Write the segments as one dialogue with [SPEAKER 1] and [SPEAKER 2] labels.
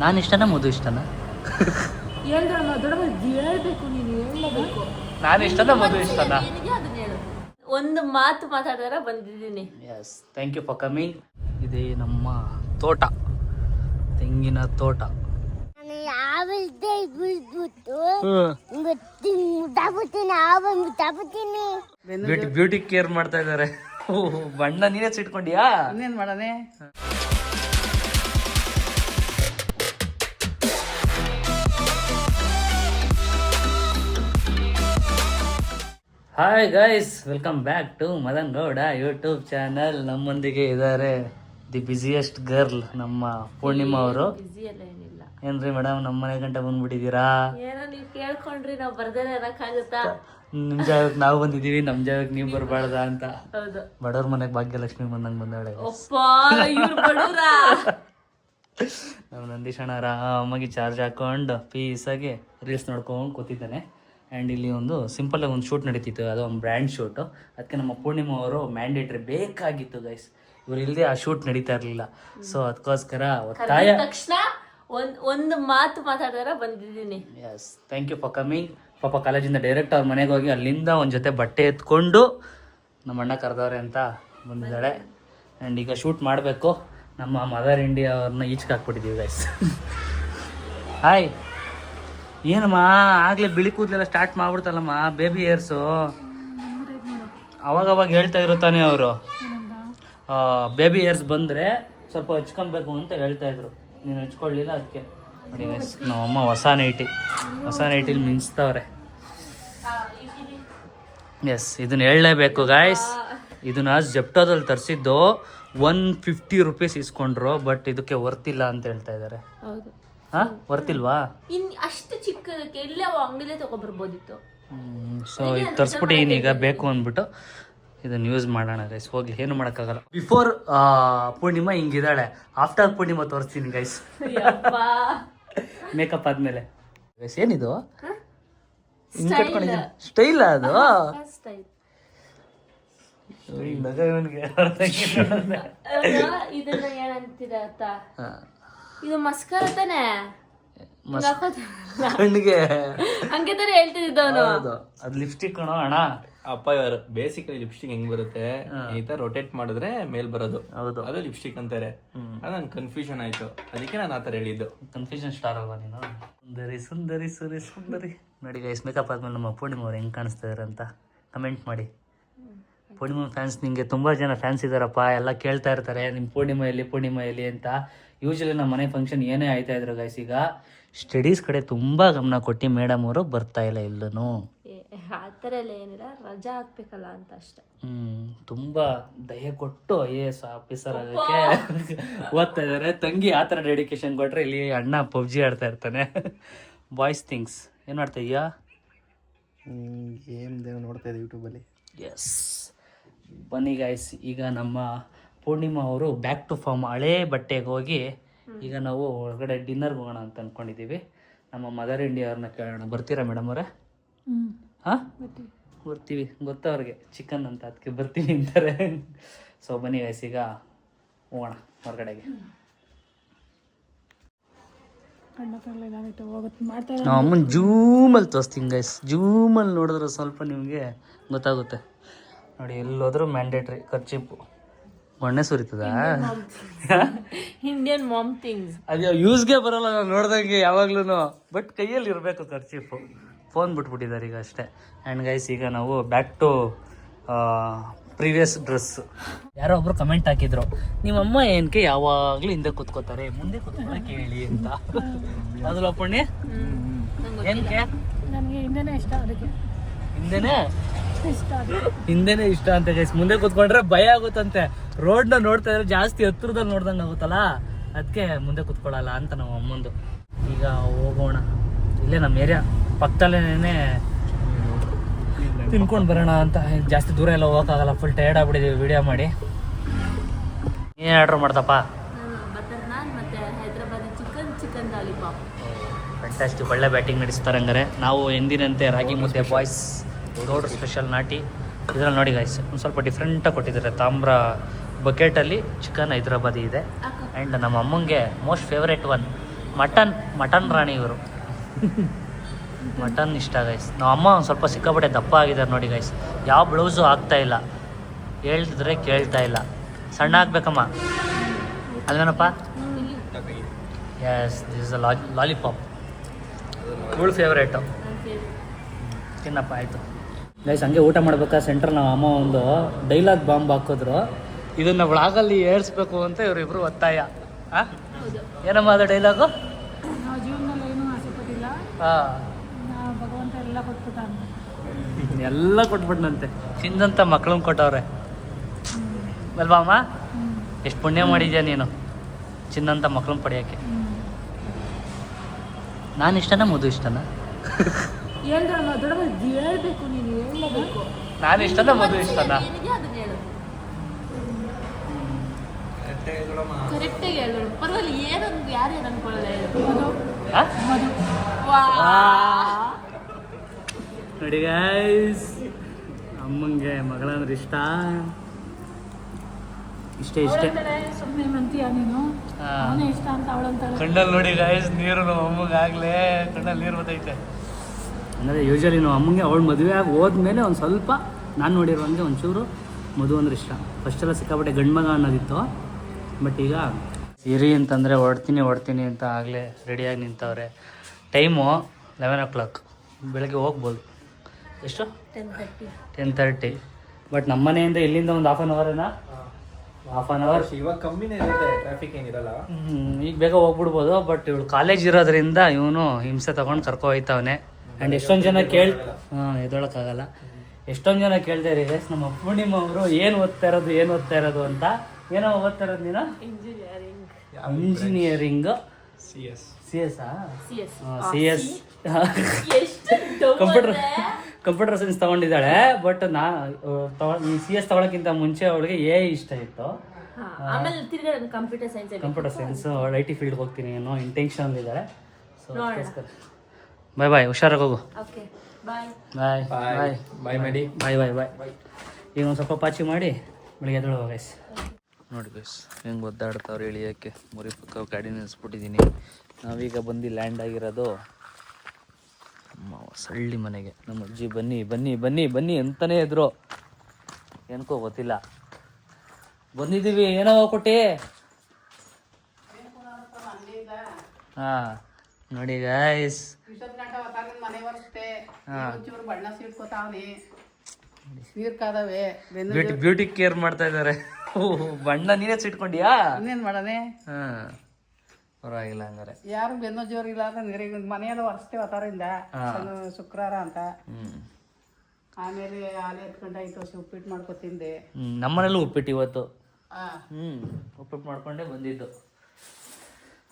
[SPEAKER 1] ನಾನು ಇಷ್ಟನಾ ಮಧು ಇಷ್ಟನಾ?
[SPEAKER 2] ನೀನು
[SPEAKER 1] ಇಷ್ಟನಾ ಮಧು ಇಷ್ಟನಾ?
[SPEAKER 2] ಒಂದು ಮಾತು ಮಾತಾಡಿದ್ರೆ ಬಂದಿದ್ದೀನಿ.
[SPEAKER 1] Yes thank you for coming ಇದೇ ನಮ್ಮ ತೋಟ ತೆಂಗಿನ ತೋಟ. ಬ್ಯೂಟಿ ಕೇರ್ ಮಾಡ್ತಾ ಇದ್ದಾರೆ ಬಣ್ಣ ನೀನೇ ಸಿಟ್ಕೊಂಡಿಯಾ?
[SPEAKER 3] ಇನ್ನೇನ್ ಮಾಡನೆ?
[SPEAKER 1] Hi guys welcome back to Madan Gowda YouTube channel ನಮ್ಮೊಂದಿಗೆ ಇದ್ದಾರೆ ದಿ ಬ್ಯುಸಿಯೆಸ್ಟ್ ಗರ್ಲ್ ನಮ್ಮ ಪೂರ್ಣಿಮಾ ಅವರು.
[SPEAKER 2] ಏನಿಲ್ಲ.
[SPEAKER 1] ಏನ್ರಿ ಮೇಡಮ್ ನಮ್ಮ ಮನೆ ಗಂಟೆ ಬಂದ್ಬಿಟ್ಟಿದ್ದೀರಾ?
[SPEAKER 2] ಏನೋ ನೀವು ಕೇಳ್ಕೊಂಡ್ರಿ ನಾವು ಬರ್ದೇನೆ ಇರಕ್ಕಾಗುತ್ತಾ
[SPEAKER 1] ನಿಮ್ ಜಾಗಕ್ಕೆ ನಾವು ಬಂದಿದೀವಿ ನಮ್ ಜಾಗಕ್ಕೆ ನೀವು ಬರಬಾರ್ದ ಅಂತ.
[SPEAKER 2] ಹೌದು.
[SPEAKER 1] ಬಡವ್ರ ಮನೆಗೆ ಭಾಗ್ಯಲಕ್ಷ್ಮಿ ಬಂದಂಗೆ ಬಂದಾಳೆ
[SPEAKER 2] ಒಪ್ಪ ಇವ್ರು ಬಡವ್ರ.
[SPEAKER 1] ನಮ್ಮ ನಂದೀಶ್ ಅಣ್ಣ ಆರಾಮಾಗಿ ಚಾರ್ಜ್ ಹಾಕೊಂಡು ಪೀಸಾಗಿ ರೀಲ್ಸ್ ನೋಡ್ಕೊಂಡು ಕೂತಿದ್ದಾನೆ. ಆ್ಯಂಡ್ ಇಲ್ಲಿ ಒಂದು ಸಿಂಪಲ್ ಒಂದು ಶೂಟ್ ನಡೀತಿತ್ತು. ಅದು ಒಂದು ಬ್ರ್ಯಾಂಡ್ ಶೂಟು ಅದಕ್ಕೆ ನಮ್ಮ ಪೂರ್ಣಿಮಾ ಅವರು ಮ್ಯಾಂಡೇಟ್ರಿ ಬೇಕಾಗಿತ್ತು ಗೈಸ್ ಇವ್ರು ಇಲ್ಲದೆ ಆ ಶೂಟ್ ನಡೀತಾ ಇರಲಿಲ್ಲ. ಸೊ ಅದಕ್ಕೋಸ್ಕರ ಒತ್ತಾಯ
[SPEAKER 2] ತಕ್ಷಣ ಒಂದ್ ಒಂದು ಮಾತು ಮಾತಾಡಿದ್ರೆ ಬಂದಿದ್ದೀನಿ.
[SPEAKER 1] Yes thank you for coming ಪಾಪ ಕಾಲೇಜಿಂದ ಡೈರೆಕ್ಟ್ ಅವ್ರ ಮನೆಗೆ ಹೋಗಿ ಅಲ್ಲಿಂದ ಒಂದು ಜೊತೆ ಬಟ್ಟೆ ಎತ್ಕೊಂಡು ನಮ್ಮ ಅಣ್ಣ ಕರೆದವ್ರೆ ಅಂತ ಬಂದಿದ್ದಾಳೆ. ಆ್ಯಂಡ್ ಈಗ ಶೂಟ್ ಮಾಡಬೇಕು. ನಮ್ಮ ಮದರ್ ಇಂಡಿಯಾ ಅವ್ರನ್ನ ಈಚೆಗೆ ಹಾಕ್ಬಿಟ್ಟಿದ್ದೀವಿ ಗೈಸ್ ಹಾಯ್ ಏನಮ್ಮ, ಆಗ್ಲೇ ಬಿಳಿ ಕೂದಲೆಲ್ಲ ಸ್ಟಾರ್ಟ್ ಮಾಡ್ಬಿಡ್ತಲ್ಲಮ್ಮ ಬೇಬಿ ಏರ್ಸು ಅವಾಗ ಅವಾಗ ಹೇಳ್ತಾ ಇರುತ್ತಾನೆ ಅವರು. ಬೇಬಿ ಏರ್ಸ್ ಬಂದರೆ ಸ್ವಲ್ಪ ಹಚ್ಕೊಬೇಕು ಅಂತ ಹೇಳ್ತಾ ಇದ್ರು. ನೀನು ಹಚ್ಕೊಳ್ಲಿಲ್ಲ ಅದಕ್ಕೆ. ನೋಡಿ ನಮ್ಮಮ್ಮ ಹೊಸ ನೈಟಿ ಹೊಸ ನೈಟಿಲಿ ಮಿಂಚ್ತವ್ರೆ. ಎಸ್ ಇದನ್ನ ಹೇಳಲೇಬೇಕು ಗಾಯ್ಸ್ ಇದನ್ನ ಜೆಪ್ಟೋದಲ್ಲಿ ತರಿಸಿದ್ದು ಒನ್ ಫಿಫ್ಟಿ ರುಪೀಸ್ ಇಸ್ಕೊಂಡ್ರು ಬಟ್ ಇದಕ್ಕೆ ವರ್ತಿಲ್ಲ ಅಂತ ಹೇಳ್ತಾ ಇದ್ದಾರೆ. ಹಾಂ? ವರ್ತಿಲ್ವಾ?
[SPEAKER 2] ಇನ್ ಅಷ್ಟು ಚಿಕ್ಕದಕ್ಕೆ ಇಲ್ಲೇ ಅಂಗಡಿಲೇ ತಗೊಬರ್ಬೋದಿತ್ತು.
[SPEAKER 1] ಸೊ ಇದು ತರಿಸ್ಬಿಟ್ಟು ಈಗ ಬೇಕು ಅಂದ್ಬಿಟ್ಟು ಇದನ್ನ ಯೂಸ್ ಮಾಡೋಣ ಗೈಸ್ ಹೋಗ್ಲಿ ಏನು ಮಾಡೋಕ್ಕಾಗಲ್ಲ. ಬಿಫೋರ್ ಪೂರ್ಣಿಮಾ ಹಿಂಗಿದ್ದಾಳೆ. ಆಫ್ಟರ್ ಪೂರ್ಣಿಮಾ ತೋರಿಸ್ತೀನಿ ಗೈಸ್ ಮೇಕಪ್ ಆದ್ಮೇಲೆ. ಗೈಸ್ ಏನಿದು? ಹಿಂಗ್ ಕಟ್ಕೊಂಡಿದ್ದೀನಿ ಸ್ಟೈಲ್ ಅದು?
[SPEAKER 2] ಆಯ್ತು
[SPEAKER 1] ನಗ ಇವನ್ಗೆ.
[SPEAKER 2] ಇದನ್ನ ಏನಂತೀರ ಇದು ಮಸ್ಕರ ತಾನೆ.
[SPEAKER 1] ಕಣ್ಣಿಗೆ
[SPEAKER 2] ಹಂಗೆ ತಾನೆ ಹೇಳ್ತಿದ್ದವನು.
[SPEAKER 1] ಹೌದು. ಅದು ಲಿಪ್ಸ್ಟಿಕ್ ಕಣೋ ಅಣ್ಣ.
[SPEAKER 4] ಅಪ್ಪ ಇವರು ಬೇಸಿಕಲಿ ಲಿಪ್ಸ್ಟಿಕ್ ಹೆಂಗ್ ಬರುತ್ತೆ? ಈ ತರ ರೊಟೇಟ್ ಮಾಡಿದ್ರೆ ಮೇಲ್ ಬರೋದು.
[SPEAKER 1] ಹೌದು.
[SPEAKER 4] ಅದು ಲಿಪ್ಸ್ಟಿಕ್ ಅಂತಾರೆ. ಅದು ನನ್ ಕನ್ಫ್ಯೂಷನ್ ಆಯ್ತು. ಅದಕ್ಕೆ ನಾನು ಆತರ ಹೇಳಿದ್ದು.
[SPEAKER 1] ಕನ್ಫ್ಯೂಷನ್ ಸ್ಟಾರ್ ಅಲ್ವಾ ನೀನು? ಸುಂದರಿ ಸುಂದರಿ ಸುರಿ ಸುಂದರಿ. ನೋಡಿ ಗೈಸ್ ಮೇಕಪ್ ಆದ್ಮೇಲೆ ನಮ್ಮ ಪೂರ್ಣಿಮಾ ಅವ್ರು ಹೆಂಗ್ ಕಾಣಿಸ್ತಾ ಇದಾರೆ ಅಂತ ಕಮೆಂಟ್ ಮಾಡಿ. ಪೂರ್ಣಿಮ ಫ್ಯಾನ್ಸ್ ನಿಮಗೆ ತುಂಬ ಜನ ಫ್ಯಾನ್ಸ್ ಇದ್ದಾರಪ್ಪ ಎಲ್ಲ ಕೇಳ್ತಾ ಇರ್ತಾರೆ ನಿಮ್ಮ ಪೂರ್ಣಿಮಾ ಎಲ್ಲಿ ಪೂರ್ಣಿಮಾ ಎಲ್ಲಿ? ಅಂತ. ಯೂಶಲಿ ನಮ್ಮ ಮನೆ ಫಂಕ್ಷನ್ ಏನೇ ಆಯ್ತಾ ಇದ್ರು ಗೈಸ್ ಈಗ ಸ್ಟಡೀಸ್ ಕಡೆ ತುಂಬ ಗಮನ ಕೊಟ್ಟು ಮೇಡಮ್ ಅವರು ಬರ್ತಾ ಇಲ್ಲ
[SPEAKER 2] ಎಲ್ಲೂ ಆ ಥರ ಎಲ್ಲ ಏನಿಲ್ಲ ರಜಾ ಹಾಕ್ಬೇಕಲ್ಲ ಅಂತ ಅಷ್ಟೆ.
[SPEAKER 1] ಹ್ಮ್ ತುಂಬಾ ದಯ ಕೊಟ್ಟು ಐ ಎ ಎಸ್ ಆಫೀಸರ್ ಆಗಕ್ಕೆ ಓದ್ತಾ ಇದಾರೆ. ತಂಗಿ ಆ ಥರ ಡೆಡಿಕೇಶನ್ ಕೊಟ್ರೆ ಇಲ್ಲಿ ಅಣ್ಣ ಪಬ್ಜಿ ಆಡ್ತಾ ಇರ್ತಾನೆ. ಬಾಯ್ಸ್ ಥಿಂಗ್ಸ್ ಏನ್ ಮಾಡ್ತಾ ಇದೀಯಾ?
[SPEAKER 4] ಏನ್ ದೇವ್ ನೋಡ್ತಾ ಇದೆ ಯೂಟ್ಯೂಬಲ್ಲಿ
[SPEAKER 1] ಎಸ್ ಬನ್ನಿ ಗಾಯ್ಸ್ ಈಗ ನಮ್ಮ ಪೂರ್ಣಿಮಾ ಅವರು ಬ್ಯಾಕ್ ಟು ಫಾರ್ಮ್ ಹಳೆ ಬಟ್ಟೆಗೆ ಹೋಗಿ ಈಗ ನಾವು ಹೊರಗಡೆ ಡಿನ್ನರ್ಗೆ ಹೋಗೋಣ ಅಂತ ಅಂದ್ಕೊಂಡಿದ್ದೀವಿ ನಮ್ಮ ಮದರ್ ಇಂಡಿಯಾ ಅವ್ರನ್ನ ಕೇಳೋಣ. ಬರ್ತೀರಾ ಮೇಡಮ್ ಅವರೇ? ಹಾಂ? ಬರ್ತೀವಿ. ಗೊತ್ತಾ ಅವ್ರಿಗೆ? ಚಿಕನ್ ಅಂತ ಅದಕ್ಕೆ ಬರ್ತೀವಿ ಅಂತಾರೆ. ಸೊ ಬನ್ನಿ ವಯಸ್ಸೀಗ ಈಗ ಹೋಗೋಣ ಹೊರಗಡೆಗೆ. ನಾವು ಅಮ್ಮನ ಜೂಮಲ್ಲಿ ತೋರಿಸ್ತೀನಿ ಗೈಸ್ ಜೂಮಲ್ಲಿ ನೋಡಿದ್ರೆ ಸ್ವಲ್ಪ ನಿಮಗೆ ಗೊತ್ತಾಗುತ್ತೆ. ನೋಡಿ ಎಲ್ಲೋದ್ರೂ ಮ್ಯಾಂಡೇಟ್ರಿ ಖರ್ಚಿಪ್ಪು. ಮೊನ್ನೆ ಸುರಿತದ?
[SPEAKER 2] ಇಂಡಿಯನ್ ಮಾಮ್ ಥಿಂಗ್ಸ್
[SPEAKER 1] ಅದು ಯೂಸ್ಗೆ ಬರಲ್ಲ ನಾನು ನೋಡ್ದಂಗೆ ಯಾವಾಗ್ಲೂ ಬಟ್ ಕೈಯಲ್ಲಿ ಇರಬೇಕು ಖರ್ಚಿಪ್ಪು ಫೋನ್ ಬಿಟ್ಬಿಟ್ಟಿದ್ದಾರೆ ಈಗ ಅಷ್ಟೇ. ಆ್ಯಂಡ್ ಗೈಸ್ ಈಗ ನಾವು ಬ್ಯಾಕ್ ಟು ಪ್ರೀವಿಯಸ್ ಡ್ರೆಸ್ ಯಾರೋ ಒಬ್ರು ಕಮೆಂಟ್ ಹಾಕಿದ್ರು ನಿಮ್ಮಮ್ಮ ಏನಕ್ಕೆ ಯಾವಾಗಲೂ ಹಿಂದೆ ಕೂತ್ಕೋತಾರೆ? ಮುಂದೆ ಕೂತ್ಕೊಳಕ್ಕೆ ಕೇಳಿ ಅಂತ. ಅದಲ್ಲ ಪುಣ್ಯ ಏನಕ್ಕೆ
[SPEAKER 2] ಇಷ್ಟ ಅದಕ್ಕೆ.
[SPEAKER 1] ಹಿಂದೆನೆ? ಹಿಂದೆನೆ ಇಷ್ಟ ಅಂತ ಗೈಸ್ ಮುಂದೆ ಕೂತ್ಕೊಂಡ್ರೆ ಭಯ ಆಗುತ್ತಂತೆ. ರೋಡ್ನ ನೋಡ್ತಾ ಇದ್ರೆ ಜಾಸ್ತಿ ಹತ್ರದಲ್ಲಿ ನೋಡ್ದಂಗೆ ಆಗುತ್ತಲ್ಲ? ಅದಕ್ಕೆ ಮುಂದೆ ಕೂತ್ಕೊಳ್ಳಲ್ಲ ಅಂತ ನಮ್ಮ ಅಮ್ಮಂದು. ಈಗ ಹೋಗೋಣ. ಇಲ್ಲೇ ನಮ್ಮ ಏರಿಯಾ ಪಕ್ಕದಲ್ಲೇನೆ ತಿನ್ಕೊಂಡು ಬರೋಣ ಅಂತ. ಜಾಸ್ತಿ ದೂರ ಎಲ್ಲ ಹೋಗೋಕ್ಕಾಗಲ್ಲ. ಫುಲ್ ಟಯರ್ಡ್ ಆಗ್ಬಿಟ್ಟಿದ್ದೀವಿ ವಿಡಿಯೋ ಮಾಡಿ. ಏನು ಆರ್ಡ್ರ್ ಫ್ಯಾಂಟಾಸ್ಟಿಕ್ ಒಳ್ಳೆ ಬ್ಯಾಟಿಂಗ್ ನಡೆಸ್ತಾರೆ ಹಂಗಾರೆ ನಾವು ಎಂದಿನಂತೆ ರಾಗಿ ಮುದ್ದೆ ಬಾಯ್ಸ್ ರೋಡ್ ಸ್ಪೆಷಲ್ ನಾಟಿ. ಇದ್ರಲ್ಲಿ ನೋಡಿ ಗೈಸ್ ಒಂದು ಸ್ವಲ್ಪ ಡಿಫ್ರೆಂಟಾಗಿ ಕೊಟ್ಟಿದ್ದಾರೆ. ತಾಮ್ರ ಬಕೆಟಲ್ಲಿ ಚಿಕನ್ ಹೈದ್ರಾಬಾದಿ ಇದೆ. ಆ್ಯಂಡ್ ನಮ್ಮ ಅಮ್ಮಂಗೆ most favourite one mutton mutton ರಾಣಿ ಇವರು. ಮಟನ್ ಇಷ್ಟ ಗೈಸ್ ನಮ್ಮ ಅಮ್ಮ ಒಂದು ಸ್ವಲ್ಪ ಸಿಕ್ಕಾಪಟ್ಟೆ ದಪ್ಪ ಆಗಿದ್ದಾರೆ ನೋಡಿ ಗೈಸ್ ಯಾವ ಬ್ಲೌಸು ಆಗ್ತಾ ಇಲ್ಲ. ಹೇಳ್ತಿದ್ರೆ ಕೇಳ್ತಾ ಇಲ್ಲ. ಸಣ್ಣ ಆಗ್ಬೇಕಮ್ಮ. ಅಲ್ವೇನಪ್ಪ? Yes this is a lollipop full favourite ತಿನ್ನಪ್ಪ, ಆಯಿತು. ಗೈಸ್ ಹಂಗೆ ಊಟ ಮಾಡ್ಬೇಕಾ? ಸೆಂಟರ್ ನಮ್ಮ ಅಮ್ಮ ಒಂದು ಡೈಲಾಗ್ ಬಾಂಬ್ ಹಾಕಿದ್ರು. ಇದನ್ನ ಒಳಗಲ್ಲಿ ಏರ್ಸ್ಬೇಕು ಅಂತ ಇವರಿಬ್ರು ಒತ್ತಾಯ? ಏನಮ್ಮ ಅದು ಡೈಲಾಗು
[SPEAKER 3] ನಾವು ನಾವು ಎಲ್ಲ
[SPEAKER 1] ಕೊಟ್ಬಿಟ್ನಂತೆ. ಚಿಂದಂತ ಮಕ್ಳನ್ನ ಕೊಟ್ಟವ್ರೆ. ಅಲ್ವಾ ಅಮ್ಮ? ಎಷ್ಟು ಪುಣ್ಯ ಮಾಡಿದ್ಯಾ ನೀನು? ಚಿನ್ನಂತ ಮಕ್ಳನ್ನ ಪಡೆಯೋಕ್ಕೆ. ನಾನು ಇಷ್ಟನ ಮಧು ಇಷ್ಟನಾ?
[SPEAKER 3] ಹೇಳ್ಬೇಕು ನೀನು.
[SPEAKER 1] ನಾನು ಇಷ್ಟನ ಮದುವೆ ಇಷ್ಟನ
[SPEAKER 2] ಕರೆಕ್ಟಾಗಿ ಹೇಳು. ಪರವಾಗಿಲ್ಲ ಏನೊಂದು ಯಾರೇನು ಅನ್ಕೊಳ್ಳಲ್ಲ ಹೇಳು
[SPEAKER 1] ಆ? ನೋಡಿ ಗಾಯ್ಸ್ ಅಮ್ಮಂಗೆ ಮಗಳಂದ್ರೆ ಇಷ್ಟ? ಇಷ್ಟೇ ಇಷ್ಟೇ.
[SPEAKER 3] ಸುಮ್ಮನೆ ಮಂತೀಯ ನೀನು?
[SPEAKER 1] ಹಾ.
[SPEAKER 3] ಇಷ್ಟ ಅಂತ ಅವಳಂತ
[SPEAKER 1] ಕಣ್ಣಲ್ಲಿ ನೋಡಿ ಗಾಯ್ಸ್ ನೀರು ಅಮ್ಮಗೆ ಅಮ್ಮಗಾಗಲೇ ಕಣ್ಣಲ್ಲಿ ನೀರು ಬರ್ತೈತೆ. ಅಂದರೆ ಯೂಶಲಿ ನಾವು ಅಮ್ಮಂಗೆ ಅವಳು ಮದುವೆ ಆಗಿ ಹೋದ್ಮೇಲೆ ಒಂದು ಸ್ವಲ್ಪ ನಾನು ನೋಡಿರುವಂಗೆ ಒಂಚೂರು ಮಧು ಅಂದ್ರೆ ಇಷ್ಟ. ಫಸ್ಟೆಲ್ಲ ಸಿಕ್ಕಾಪಟ್ಟೆ ಗಂಡ್ಮಗ ಅನ್ನೋದಿತ್ತು. ಬಟ್ ಈಗ ಸಿರಿ ಅಂತಂದರೆ ಹೊಡ್ತೀನಿ ಹೊಡ್ತೀನಿ ಅಂತ ಆಗಲೇ ರೆಡಿಯಾಗಿ ನಿಂತವ್ರೆ. ಟೈಮು ಲೆವೆನ್ ಓ ಕ್ಲಾಕ್ ಬೆಳಗ್ಗೆ ಹೋಗ್ಬೋದು. ಎಷ್ಟು?
[SPEAKER 2] Ten thirty
[SPEAKER 1] ten thirty but ನಮ್ಮ ಮನೆಯಿಂದ ಇಲ್ಲಿಂದ ಒಂದು ಹಾಫ್ ಆನ್ ಅವರೇನಾ ಹಾಫ್ ಆನ್ ಅವರ್
[SPEAKER 4] ಇವಾಗ ಕಮ್ಮಿನೇ ಇರುತ್ತೆ ಟ್ರಾಫಿಕ್ ಏನಿರಲ್ಲ.
[SPEAKER 1] ಈಗ ಬೇಗ ಹೋಗ್ಬಿಡ್ಬೋದು. ಬಟ್ ಇವಳು ಕಾಲೇಜ್ ಇರೋದ್ರಿಂದ ಇವನು ಹಿಂಸೆ ತಗೊಂಡು ಕರ್ಕೊ ಹೋಯ್ತವನೆ. ಆ್ಯಂಡ್ ಎಷ್ಟೊಂದು ಜನ ಕೇಳ್ ಹಾಂ ಎದೊಳಕ್ಕಾಗಲ್ಲ ಎಷ್ಟೊಂದು ಜನ ಕೇಳ್ತಾ ಇರಿ ಎಸ್ ನಮ್ಮ ಪೂರ್ಣಿಮ ಅವರು ಏನು ಓದ್ತಾ ಇರೋದು ಏನು ಓದ್ತಾ ಇರೋದು ಅಂತ ಏನೋ ಓದ್ತಾ ಇರೋದು ನೀನು?
[SPEAKER 2] Engineering
[SPEAKER 1] engineering
[SPEAKER 4] C S
[SPEAKER 1] C S
[SPEAKER 2] C S
[SPEAKER 1] C S
[SPEAKER 2] ಎಷ್ಟು
[SPEAKER 1] ಕಂಪ್ಯೂಟರ್ ಕಂಪ್ಯೂಟರ್ ಸೈನ್ಸ್ ತಗೊಂಡಿದ್ದಾಳೆ ಬಟ್ ನಾ ನೀ ಸಿ ಎಸ್ ತಗೊಳಕ್ಕಿಂತ ಮುಂಚೆ ಅವಳಿಗೆ ಎ ಇಷ್ಟ ಇತ್ತು.
[SPEAKER 2] ಆಮೇಲೆ ತಿರ್ಗಾ computer science
[SPEAKER 1] computer science I T field ಹೋಗ್ತೀನಿ ಅನ್ನೋ ಇಂಟೆನ್ಷನ್ ಇದ್ದಾರೆ ಸೊ. ಬಾಯ್ ಬಾಯ್ ಹುಷಾರಾಗಿ ಹೋಗು.
[SPEAKER 2] ಓಕೆ ಬಾಯ್
[SPEAKER 1] ಬಾಯ್
[SPEAKER 4] ಬಾಯ್
[SPEAKER 1] ಬಾಯ್
[SPEAKER 4] ಬಾಯ್ ಮಾಡಿ
[SPEAKER 1] ಬಾಯ್ ಬಾಯ್ ಬಾಯ್ ಈಗ ಒಂದು ಸ್ವಲ್ಪ ಪಾಚಿ ಮಾಡಿ ಬೆಳಿಗ್ಗೆ ಎದ್ದೇಳು ಗೈಸ್ ನೋಡಿ ಗೈಸ್ ಹೆಂಗೆ ಒದ್ದಾಡ್ತಾವ್ರು ಇಳಿಯೋಕ್ಕೆ ಮುರಿ ಪಕ್ಕ ಗಾಡಿ ನಿಲ್ಲಿಸ್ಬಿಟ್ಟಿದ್ದೀನಿ ನಾವೀಗ ಬಂದು ಲ್ಯಾಂಡ್ ಆಗಿರೋದು ನಮ್ಮ ಸಳ್ಳಿ ಮನೆಗೆ. ನಮ್ಮ ಅಜ್ಜಿ ಬನ್ನಿ ಬನ್ನಿ ಬನ್ನಿ ಬನ್ನಿ ಅಂತಲೇ ಇದ್ರು. ಏನಕ್ಕೋ ಗೊತ್ತಿಲ್ಲ. ಬಂದಿದ್ದೀವಿ ಏನೋ ಕೊಟ್ಟಿ? ಹಾಂ ನೋಡಿ ಗಾಯ್ಸ್
[SPEAKER 5] ಚೂರು ಬಣ್ಣ ಸೀಟ್ಕೋತಾವ್ನಿ
[SPEAKER 1] ಬ್ಯೂಟಿ ಬ್ಯೂಟಿ ಕೇರ್ ಮಾಡ್ತಾ ಇದ್ದಾರೆ. ಬಣ್ಣ ನೀನೇ ಸಿಟ್ಕೊಂಡಿಯಾ?
[SPEAKER 5] ಇನ್ನೇನ್ ಮಾಡನೆ
[SPEAKER 1] ಹಾ ಪರವಾಗಿಲ್ಲ ಹಂಗಾರೆ.
[SPEAKER 5] ಯಾರು ಬೆನ್ನು ಜೋರ್ ಇಲ್ಲ ಅಂತ ನೀರಿಗೆ ಮನೆಯಲ್ಲ ಒರೆಸ್ತೇವೆ ಅದರಿಂದ ಶುಕ್ರವಾರ ಅಂತ. ಆಮೇಲೆ ಹಾಲು ವರ್ಷ ಉಪ್ಪಿಟ್ಟು ಮಾಡ್ಕೊ ತಿಂದೆ.
[SPEAKER 1] ನಮ್ಮನೇಲೂ ಉಪ್ಪಿಟ್ಟು ಇವತ್ತು.
[SPEAKER 5] ಆ,
[SPEAKER 1] ಹ್ಮ್ ಉಪ್ಪಿಟ್ಟು ಮಾಡ್ಕೊಂಡೇ ಬಂದಿದ್ದು.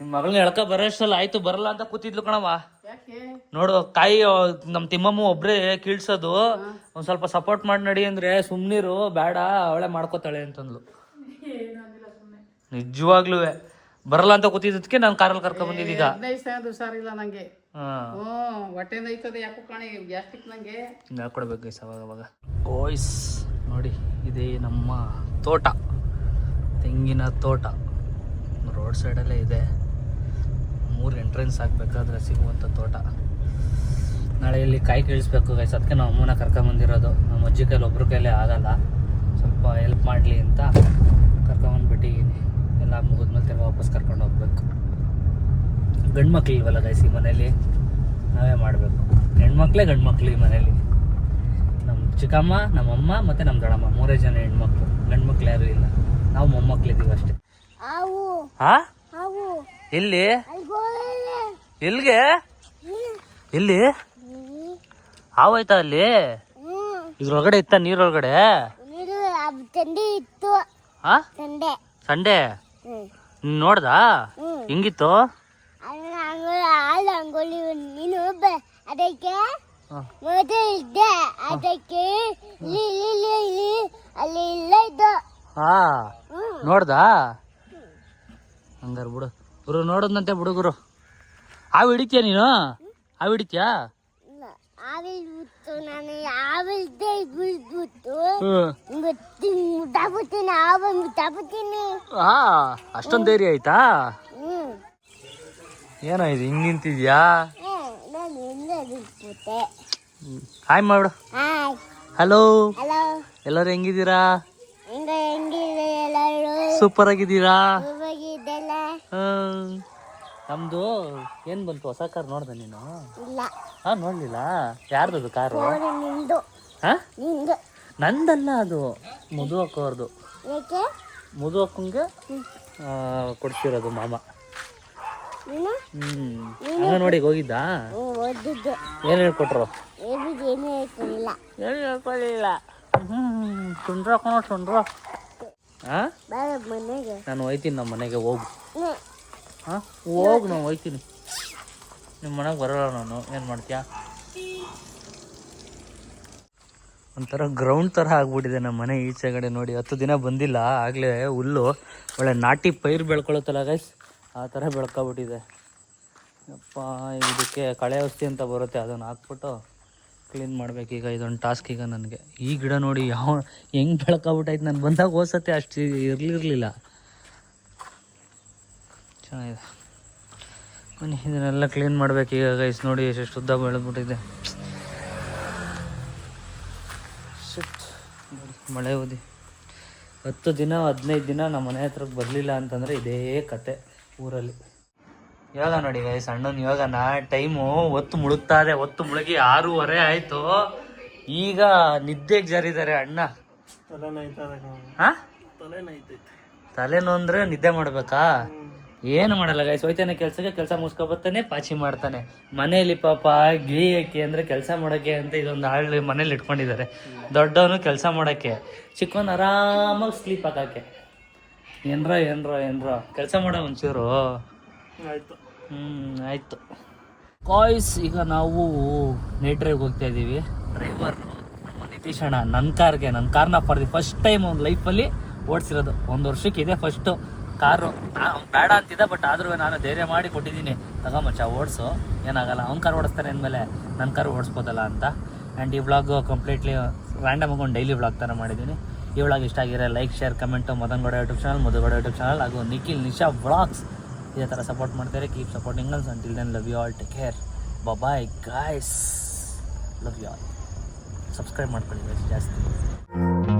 [SPEAKER 1] ನಿಮ್ಮ ಮಗಳನ್ನ ಎಳ್ಕ ಬರೋಷ್ಟಲ್ಲ ಆಯ್ತು ಬರಲ್ಲ ಅಂತ ಕೂತಿದ್ಲು ಕಣವ ನೋಡು ಕಾಯಿ ನಮ್ಮ ತಿಮ್ಮಮ್ಮ ಒಬ್ರೇ ಕೀಳ್ಸೋದು. ಒಂದ್ ಸ್ವಲ್ಪ ಸಪೋರ್ಟ್ ಮಾಡಿ ನಡಿ ಅಂದ್ರೆ ಸುಮ್ನಿರು ಬೇಡ ಅವಳೆ ಮಾಡ್ಕೋತಾಳೆ ಅಂತಂದ್ಲು. ನಿಜವಾಗ್ಲೂ ಬರಲ್ಲ ಅಂತ ಕೂತಿದ್ದಕ್ಕೆ ನಾನು ಕಾರಲ್ಲಿ ಕರ್ಕೊಂಡ್ ಬಂದಿದ್ದೀಗ
[SPEAKER 5] ಹದಿನೈದು ಹುಷಾರಿಲ್ಲ ನಂಗೆ.
[SPEAKER 1] ಹಾ.
[SPEAKER 5] ಹ್ಞೂ ಹೊಟ್ಟೆಯಿಂದ ಐತದೆ ಯಾಕೋ ಕಾಣಿ ಗ್ಯಾಸ್ಟ್ರಿಕ್ ನಂಗೆ.
[SPEAKER 1] ಹಾಕೊಡ್ಬೇಕು ಗೈಸ್ ಅವಾಗ ಅವಾಗ. ನೋಡಿ ಇದೇ ನಮ್ಮ ತೋಟ. ತೆಂಗಿನ ತೋಟ. ರೋಡ್ ಸೈಡಲ್ಲೇ ಇದೆ. ಮೂರು ಎಂಟ್ರೆನ್ಸ್ ಹಾಕ್ಬೇಕಾದ್ರೆ ಸಿಗುವಂಥ ತೋಟ. ನಾಳೆ ಇಲ್ಲಿ ಕಾಯಿ ಕೀಳಿಸ್ಬೇಕು ಗೈಸ್ ಅದಕ್ಕೆ ನಾವು ಅಮ್ಮನ ಕರ್ಕೊಂಬಂದಿರೋದು ನಮ್ಮ ಅಜ್ಜಿ ಕೈಲಿ ಒಬ್ರ ಕೈಲೇ ಆಗಲ್ಲ. ಸ್ವಲ್ಪ ಹೆಲ್ಪ್ ಮಾಡಲಿ ಅಂತ ಕರ್ಕೊಂಬಂದ್ಬಿಟ್ಟಿದ್ದೀನಿ ಎಲ್ಲ ಮುಗಿದ್ಮೇಲೆ ತಿರ್ಗಿ ವಾಪಸ್ ಕರ್ಕೊಂಡು ಹೋಗ್ಬೇಕು. ಗಂಡು ಮಕ್ಳು ಇಲ್ವಲ್ಲ ಗೈಸ್ ಈ ಮನೇಲಿ? ನಾವೇ ಮಾಡಬೇಕು. ಹೆಣ್ಮಕ್ಳೇ ಗಂಡು ಮಕ್ಳು ಈ ಮನೇಲಿ. ನಮ್ಮ ಚಿಕ್ಕಮ್ಮ ನಮ್ಮಮ್ಮ ಮತ್ತು ನಮ್ಮ ದೊಡ್ಡಮ್ಮ. ಮೂರೇ ಜನ ಹೆಣ್ಮಕ್ಳು. ಗಂಡು ಮಕ್ಳು ಯಾರೂ ಇಲ್ಲ. ನಾವು ಮೊಮ್ಮಕ್ಳಿದ್ದೀವಿ ಅಷ್ಟೇ.
[SPEAKER 6] ಇಲ್ಲಿ
[SPEAKER 1] ಎಲ್ಲಿ? ಎಲ್ಲಿಗೆ ಎಲ್ಲಿ? ಹಾವಾಯ್ತಾ ಅಲ್ಲಿ? ಇದ್ರೊಳಗಡೆ ಇತ್ತ ನೀರೊಳಗಡೆ?
[SPEAKER 6] ಅದ್ ಇತ್ತು
[SPEAKER 1] ಹಾ
[SPEAKER 6] ತಂದೆ
[SPEAKER 1] ಸಂಡೆ ನೋಡ್ದ? ಹಿಂಗಿತ್ತು?
[SPEAKER 6] ಅಂಗೋಲಿ ನೀನು ಅದಕ್ಕೆ. ಮೊದಲು ಇದ್ದೆ ಅದಕ್ಕೆ ಇಲ್ಲಿ ಇಲ್ಲಿ ಇಲ್ಲಿ ಅಲ್ಲಿ ಇಲ್ಲ ಇದ್ದು
[SPEAKER 1] ಹಾ ನೋಡ್ದಾ? ಹಂಗಾರ ಬಿಡು. ಗುರು ನೋಡೋದಂತೆ ಬಿಡು ಗುರು. ಹಾವು ಹಿಡಿತೀಯ ನೀನು? ಹಾವು ಹಿಡಿತೀಯಾ?
[SPEAKER 6] ಅಷ್ಟೊಂದ್ ನಾನು ಆವಿಲ್ದೆ ಬಿಡ್ಬಿಟ್ಟು
[SPEAKER 1] ಹ್ಮ್.
[SPEAKER 6] ಗೊತ್ತಿ ಮುಟ್ಟಾಬಿಡ್ತೀನಿ ಆವ ಮುಟ್ಟಾಬಿಡ್ತೀನಿ
[SPEAKER 1] ಹಾ ಅಷ್ಟೊಂದು ಧೈರ್ಯ ಆಯ್ತಾ? ಏನೋ ಇದು ಹಿಂಗೆ ನಿಂತಿದ್ಯಾ?
[SPEAKER 6] ನಾನು ಹಿಂದೆ ಬಿಟ್ಬಿಟ್ಟೆ
[SPEAKER 1] ಹಾಯ್ ಮಾಡು. ಹಲೋ ಎಲ್ಲರೂ ಹೆಂಗಿದ್ದೀರಾ? ಸೂಪರ್ ಆಗಿದ್ದೀರಾ. ನಮ್ದು ಏನ್ ಬಂತು? ಹೊಸ ಕಾರ್ ನೋಡ್ದ ನೀನು?
[SPEAKER 6] ಇಲ್ಲ.
[SPEAKER 1] ಹಾ ನೋಡ್ಲಿಲ್ಲ? ಯಾರ್ದದು ಕಾರು?
[SPEAKER 6] ನಿಂದು.
[SPEAKER 1] ಹಾ?
[SPEAKER 6] ನಿಂದು.
[SPEAKER 1] ನಂದಲ್ಲ ಅದು. ಮಧು ಅಕ್ಕವ್ರದ್ದು
[SPEAKER 6] ಯಾಕೆ?
[SPEAKER 1] ಮಧು ಅಕ್ಕಂಗೆ ಕೊಡ್ಸಿರೋದು ಮಾಮ. ಹ್ಮ್. ಅಂಗನವಾಡಿಗೆ ಹೋಗಿದ್ದಾ?
[SPEAKER 6] ಓದಿದ್ದೆ
[SPEAKER 1] ಏನ್ ಹೇಳ್ಕೊಟ್ರು?
[SPEAKER 6] ಏನೂ ಹೇಳ್ಕೊಂಡಿಲ್ಲ
[SPEAKER 1] ಏನು ಹೇಳ್ಕೊಳ್ಳಿಲ್ಲ ಹ್ಮ್ ಸುಂಡ್ರ ಕಣ ಸುಂಡ್ರ. ಹಾ
[SPEAKER 6] ಮನೆಗೆ.
[SPEAKER 1] ನಾನು ಹೋಯ್ತೀನಿ ನಮ್ಮ ಮನೆಗೆ ಹೋಗು. ಹಾಂ? ಹೋಗಿ ನಾನು ಹೋಯ್ತೀನಿ. ನಿಮ್ಮ ಮನೆಗೆ ಬರೋಲ್ಲ ನಾನು. ಏನು ಮಾಡ್ತೀಯಾ? ಒಂಥರ ಗ್ರೌಂಡ್ ಥರ ಆಗ್ಬಿಟ್ಟಿದೆ ನಮ್ಮ ಮನೆ ಈಚೆಗಡೆ ನೋಡಿ. ಹತ್ತು ದಿನ ಬಂದಿಲ್ಲ, ಆಗಲೇ ಹುಲ್ಲು. ಒಳ್ಳೆ ನಾಟಿ ಪೈರು ಬೆಳ್ಕೊಳತ್ತಲ್ಲ ಗೈಸ್ ಆ ಥರ ಬೆಳ್ಕೊಬಿಟ್ಟಿದೆ. ಯಪ್ಪ, ಇದಕ್ಕೆ ಕಳೆ ಔಷಧಿ ಅಂತ ಬರುತ್ತೆ, ಅದನ್ನು ಹಾಕ್ಬಿಟ್ಟು ಕ್ಲೀನ್ ಮಾಡಬೇಕೀಗ ಇದೊಂದು ಟಾಸ್ಕ್ ಈಗ ನನಗೆ. ಈ ಗಿಡ ನೋಡಿ ಯಾವ ಹೆಂಗೆ ಬೆಳ್ಕೊಬಿಟ್ಟೈತೆ ನಾನು ಬಂದಾಗ ಹೋಸತ್ತೆ ಅಷ್ಟು ಇರಲಿರಲಿಲ್ಲ ಚೆನ್ನಾಗಿದೆ. ಬನ್ನಿ ಇದನ್ನೆಲ್ಲ ಕ್ಲೀನ್ ಮಾಡ್ಬೇಕೀಗ ಗೈಸ್ ನೋಡಿ ಎಷ್ಟು ಉದ್ದ ಬೆಳೆದ್ಬಿಟ್ಟಿದೆ. ಮಳೆ ಓದಿ ಹತ್ತು ದಿನ ಹದಿನೈದು ದಿನ ನಮ್ಮ ಮನೆ ಹತ್ರಕ್ಕೆ ಬರಲಿಲ್ಲ ಅಂತಂದರೆ ಇದೇ ಕತೆ ಊರಲ್ಲಿ. ಯೋಗ ನೋಡಿ ಗೈಸ್ ಅಣ್ಣನ ಇವಾಗನ ಟೈಮು ಒತ್ತು ಮುಳುಗ್ತಾ ಇದೆ. ಒತ್ತು ಮುಳುಗಿ ಆರೂವರೆ ಆಯಿತು. ಈಗ ನಿದ್ದೆಗೆ ಜಾರಿದ್ದಾರೆ ಅಣ್ಣ. ಹಾ ತಲೆನೋ ಅಂದ್ರೆ ನಿದ್ದೆ ಮಾಡ್ಬೇಕಾ? ಏನು ಮಾಡಲ್ಲ ಗೈಸ್ ಹೋಯ್ತಾನೆ ಕೆಲಸಕ್ಕೆ ಕೆಲಸ ಮುಗಿಸ್ಕೊಬರ್ತಾನೆ ಪಾಚಿ ಮಾಡ್ತಾನೆ. ಮನೇಲಿ ಪಾಪ ಗಿಳಿಯಕ್ಕೆ ಅಂದ್ರೆ ಕೆಲಸ ಮಾಡೋಕ್ಕೆ ಅಂತ ಇದೊಂದು ಹಾಳು ಮನೇಲಿ ಇಟ್ಕೊಂಡಿದ್ದಾರೆ. ದೊಡ್ಡವನು ಕೆಲಸ ಮಾಡೋಕ್ಕೆ ಚಿಕ್ಕವನು ಆರಾಮಾಗಿ ಸ್ಲೀಪ್ ಹಾಕಕ್ಕೆ ಏನ್ರ ಏನ್ರ ಏನ್ರ. ಕೆಲಸ ಮಾಡೋ ಒಂಚೂರು. ಹ್ಮ್ ಆಯ್ತು. ಕಾಯ್ಸ್ ಈಗ ನಾವು ನೇಟ್ರಿಗೆ ಹೋಗ್ತಾ ಇದ್ದೀವಿ. ಡ್ರೈವರ್ ನಿತೀಶ್ ಅಣ್ಣ ನನ್ನ ಕಾರ್ಗೆ ನನ್ನ ಕಾರ್ನ ಪಡೆದು ಫಸ್ಟ್ ಟೈಮ್ ಒಂದು ಲೈಫಲ್ಲಿ ಓಡಿಸಿರೋದು. ಒಂದು ವರ್ಷಕ್ಕೆ ಇದೆ ಫಸ್ಟು ಕಾರು ಬೇಡ ಅಂತಿದ್ದ ಬಟ್ ಆದರೂ ನಾನು ಧೈರ್ಯ ಮಾಡಿ ಕೊಟ್ಟಿದ್ದೀನಿ. ತಗೊಂಬಚ್ಚ ಓಡಿಸು. ಏನಾಗಲ್ಲ, ಅವ್ನ ಕಾರ್ ಓಡಿಸ್ತಾನೆ ಅಂದಮೇಲೆ ನನ್ನ ಕಾರು ಓಡಿಸ್ಬೋದಲ್ಲ ಅಂತ. ಆ್ಯಂಡ್ ಈ ವ್ಲಾಗ್ ಕಂಪ್ಲೀಟ್ಲಿ ರ್ಯಾಂಡಮ್ ಆಗಿ ಡೈಲಿ ವ್ಲಾಗ್ ಥರ ಮಾಡಿದ್ದೀನಿ ಈ ವ್ಲಾಗ್ ಇಷ್ಟ ಆಗಿರೋ like share comment Madan Gowda YouTube channel Madhugowda YouTube channel ಹಾಗೂ ನಿಖಿಲ್, ನಿಶಾ ವ್ಲಾಗ್ಸ್ ಇದೇ ಥರ ಸಪೋರ್ಟ್ ಮಾಡ್ತಾರೆ. Keep supporting us until then love you all take care bye guys love you all subscribe ಮಾಡ್ಕೊಳ್ಳಿ ಜಾಸ್ತಿ.